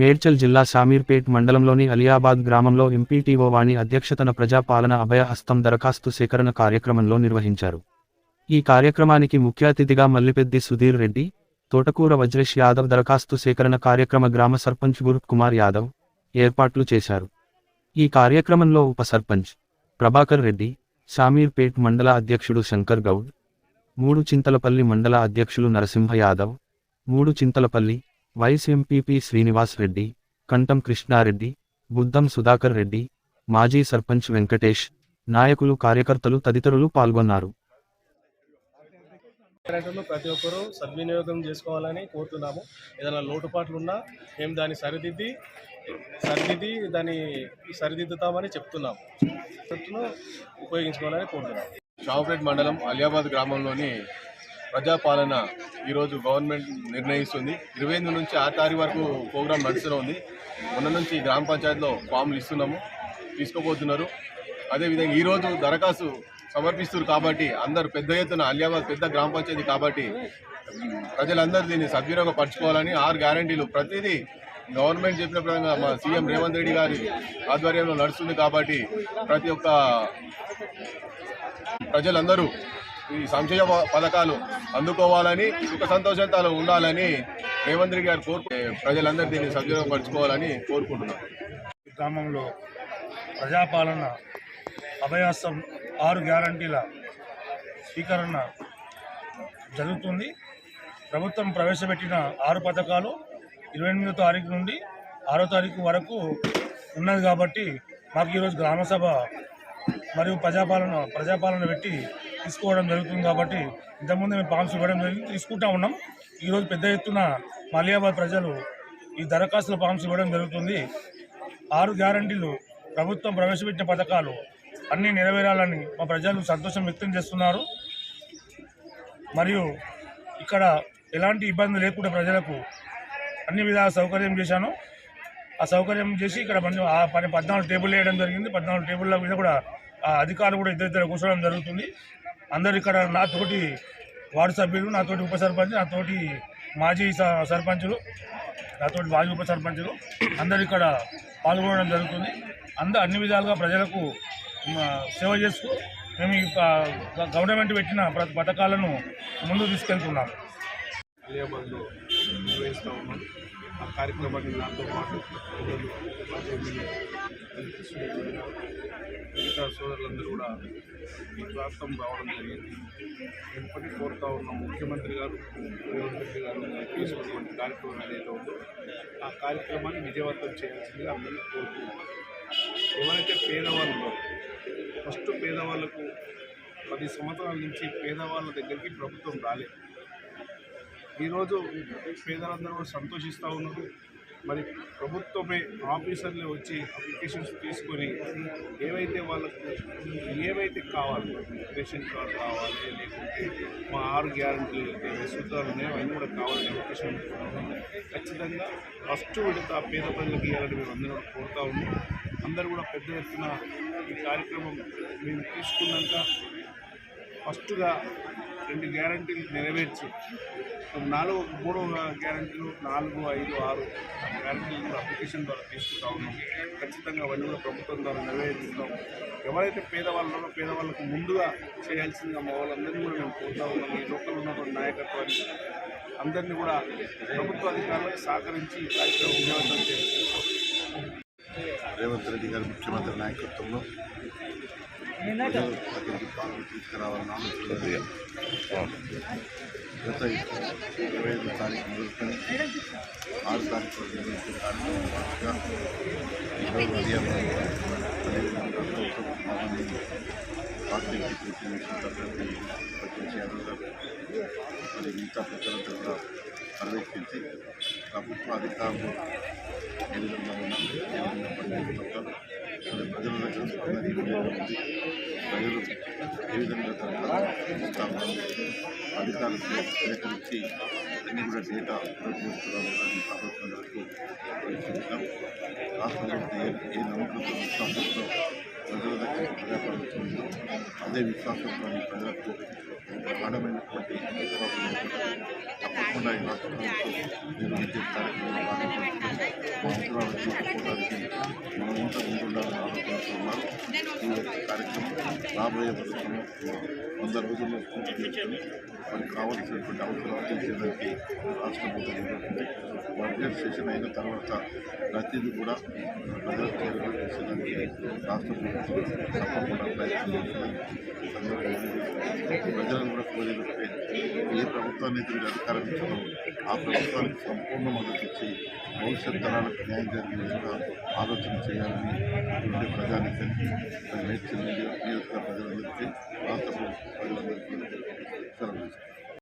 మేడ్చల్ జిల్లా షామీర్పేట్ మండలంలోని అలియాబాద్ గ్రామంలో ఎంపీటీఓ వాణి అధ్యక్షతన ప్రజాపాలన అభయ హస్తం దరఖాస్తు సేకరణ కార్యక్రమంలో నిర్వహించారు. ఈ కార్యక్రమానికి ముఖ్య అతిథిగా మల్లిపెద్ది సుధీర్ రెడ్డి తోటకూర వజ్రేష్ యాదవ్ దరఖాస్తు సేకరణ కార్యక్రమ గ్రామ సర్పంచ్ గురుప్ కుమార్ యాదవ్ ఏర్పాట్లు చేశారు. ఈ కార్యక్రమంలో ఉప సర్పంచ్ ప్రభాకర్ రెడ్డి షామీర్పేట్ మండల అధ్యక్షుడు శంకర్ గౌడ్ మూడు చింతలపల్లి మండల అధ్యక్షులు నరసింహ యాదవ్ మూడు చింతలపల్లి వైస్ ఎంపీపీ శ్రీనివాస్ రెడ్డి కంఠం కృష్ణారెడ్డి బుద్దం సుధాకర్ రెడ్డి మాజీ సర్పంచ్ వెంకటేష్ నాయకులు కార్యకర్తలు తదితరులు పాల్గొన్నారు. గ్యారెంటీలు ప్రతి ఒక్కరూ సద్వినియోగం చేసుకోవాలని కోరుతున్నాము. ఏదైనా లోటుపాట్లు ఉన్నా మేము దాన్ని సరిదిద్ది సరిదిద్ది దాన్ని సరిదిద్దుతామని చెప్తున్నాము. చెప్తును ఉపయోగించుకోవాలని కోరుతున్నాము. షావుపేట్ మండలం అలియాబాద్ గ్రామంలోని ప్రజాపాలన ఈరోజు గవర్నమెంట్ నిర్ణయిస్తుంది. ఇరవై ఎనిమిది నుంచి ఆ తారీఖు వరకు ప్రోగ్రాం నడుస్తూనే ఉంది. మొన్న నుంచి గ్రామ పంచాయతీలో ఫామ్లు ఇస్తున్నాము. తీసుకోబోతున్నారు. అదేవిధంగా ఈరోజు దరఖాస్తు సమర్పిస్తున్నారు కాబట్టి అందరూ పెద్ద ఎత్తున అలియాబాద్ పెద్ద గ్రామ పంచాయతీ కాబట్టి ప్రజలందరూ దీన్ని సద్వినియోగపరచుకోవాలని ఆరు గ్యారంటీలు ప్రతిదీ గవర్నమెంట్ చెప్పిన విధంగా మా సీఎం రేవంత్ రెడ్డి గారి ఆధ్వర్యంలో నడుస్తుంది కాబట్టి ప్రతి ఒక్క ప్రజలందరూ ఈ సంక్షేమ పథకాలు అందుకోవాలని సుఖ సంతోషంతో ఉండాలని రేవంత్ రెడ్డి గారు కోరుకు ప్రజలందరూ దీన్ని సద్వినియోగపరచుకోవాలని కోరుకుంటున్నారు. గ్రామంలో ప్రజాపాలన అభయాస్తం ఆరు గ్యారంటీల స్వీకరణ జరుగుతుంది. ప్రభుత్వం ప్రవేశపెట్టిన ఆరు పథకాలు ఇరవై ఎనిమిదో తారీఖు నుండి ఆరో తారీఖు వరకు ఉన్నది కాబట్టి మాకు ఈరోజు గ్రామసభ మరియు ప్రజాపాలన ప్రజాపాలన పెట్టి తీసుకోవడం జరుగుతుంది కాబట్టి ఇంతకుముందు మేము ఫామ్స్ ఇవ్వడం జరిగింది తీసుకుంటా ఉన్నాం. ఈరోజు పెద్ద ఎత్తున మలియాబాద్ ప్రజలు ఈ దరఖాస్తుల ఫామ్స్ ఇవ్వడం జరుగుతుంది. ఆరు గ్యారంటీలు ప్రభుత్వం ప్రవేశపెట్టిన పథకాలు అన్నీ నెరవేరాలని మా ప్రజలు సంతోషం వ్యక్తం చేస్తున్నారు. మరియు ఇక్కడ ఎలాంటి ఇబ్బంది లేకుండా ప్రజలకు అన్ని విధాల సౌకర్యం చేశాను. ఆ సౌకర్యం చేసి ఇక్కడ మంచి ఆ పని పద్నాలుగు టేబుల్ వేయడం జరిగింది. పద్నాలుగు టేబుల్ల మీద కూడా ఆ అధికారులు కూడా ఇద్దరిద్దరు కూర్చోవడం జరుగుతుంది. అందరు ఇక్కడ నాతోటి వార్డు సభ్యులు నాతోటి ఉప సర్పంచ్ నాతోటి మాజీ సర్పంచులు నాతోటి మాజీ ఉప సర్పంచులు అందరు ఇక్కడ పాల్గొనడం జరుగుతుంది. అందరు అన్ని విధాలుగా ప్రజలకు సేవ చేస్తూ మేము ఈ గవర్నమెంట్ పెట్టిన ప్ర- పథకాలను ముందుకు తీసుకెళ్తున్నాము ఆ కార్యక్రమాన్ని నాతో పాటు మిగతా సోదరులందరూ కూడా ఈ ప్రాంతం రావడం జరిగింది. నేను కోరుతా ఉన్న ముఖ్యమంత్రి గారు రేవంత్ రెడ్డి గారు తీసుకున్నటువంటి కార్యక్రమం ఏదైతే ఉందో ఆ కార్యక్రమాన్ని విజయవంతం చేయాల్సిందిగా అందరినీ కోరుతున్నాను ఎవరైతే పేదవాళ్ళు ఫస్ట్ పేదవాళ్ళకు పది సంవత్సరాల నుంచి పేదవాళ్ళ దగ్గరికి ప్రభుత్వం రాలేదు. ఈరోజు పేదలందరూ కూడా సంతోషిస్తూ ఉన్నారు. మరి ప్రభుత్వమే ఆఫీసర్లే వచ్చి అప్లికేషన్స్ తీసుకొని ఏవైతే వాళ్ళకు ఏవైతే కావాలి రేషన్ కార్డు కావాలి లేకుంటే మా ఆరు గ్యారంటీలు సూత్రాలు ఉన్నాయో అవన్నీ కూడా కావాలని అప్లికేషన్ ఖచ్చితంగా ఫస్ట్ విడత పేద ప్రజలకు ఇవ్వాలని మేము అందరూ కూడా కోరుతా ఉన్నాం. అందరూ కూడా పెద్ద ఎత్తున ఈ కార్యక్రమం మేము తీసుకున్నాక ఫస్ట్గా రెండు గ్యారంటీలు నెరవేర్చి. నాలుగు మూడు గ్యారంటీలు నాలుగు ఐదు ఆరు గ్యారంటీలు కూడా అప్లికేషన్ ద్వారా తీసుకుంటా ఉన్నాం. ఖచ్చితంగా అవన్నీ కూడా ప్రభుత్వం ద్వారా నెరవేరుస్తున్నాం ఎవరైతే పేదవాళ్ళు పేదవాళ్ళకు ముందుగా చేయాల్సిందిగా మా వాళ్ళందరినీ కూడా మేము కోరుతా ఉన్నాం. ఈ లోకల్ ఉన్నటువంటి నాయకత్వాన్ని అందరినీ కూడా ప్రభుత్వ అధికారులకు సహకరించి కార్యక్రమం విజయవంతం చేయాలి రేవంత్ రెడ్డి గారి ముఖ్యమంత్రి నాయకత్వంలో ప్రజలు దగ్గరికి పాలన తీసుకురావాలని ఆలోచన గత ఇరవై ఐదు తారీఖు మొదలుకొని ఆరు తారీఖు వరకు నిర్వహించిన కార్యక్రమం భాగంగా ఈరోజు అలియాబాద్ అదేవిధంగా ప్రభుత్వ భవనాన్ని పార్టీకి ప్రతినిధించిన అభ్యర్థి ప్రపంచ యాదవ్ గారు మరి మిగతా ప్రజలంతా కూడా పర్యవేక్షించి ప్రభుత్వ అధికారులు ఏ విధంగా ఉన్నారు ఏ విధంగా పనిచేస్తున్నారు మరి ప్రజల ప్రజలు ఏ విధంగా అధికారులకు సేకరించి అన్ని కూడా డేటా అప్లోడ్ ప్రభుత్వం వరకు రాష్ట్రంలో ఏ నమ్మకంతో ఉత్సాహంతో ప్రజల దగ్గర ప్రజాప్రభుత్వం అదే విశ్వాసంతో ప్రజలకు ప్రధానమైనటువంటి తప్పకుండా ఈ రాష్ట్ర ముందుండాలని ఆలోచిస్తున్నారు ఈ యొక్క కార్యక్రమం రాబోయే రోజుల్లో వంద రోజుల్లో పూర్తి చేసుకుని మనకు కావాల్సినటువంటి అవసరాలు తీర్చేదానికి రాష్ట్ర ప్రభుత్వం నిర్వహించింది బడ్జెట్ సెషన్ అయిన తర్వాత ప్రతిదీ కూడా ప్రజలకు చేరువ చేసేదానికి రాష్ట్ర ప్రభుత్వం తప్పకుండా ప్రయత్నం ప్రజలను కూడా కోరేది ఏ ప్రభుత్వాన్ని తిరిగి అధికారం ఇచ్చారో ఆ ప్రభుత్వానికి సంపూర్ణ మద్దతు ఇచ్చి భవిష్యత్ తరాలకు న్యాయం జరిగే విధంగా ఆలోచన చేయాలని ప్రజానికి నేర్చిన నియోజకవర్గ ప్రజలందరికీ రాష్ట్ర ప్రభుత్వం சொல்லுங்கள்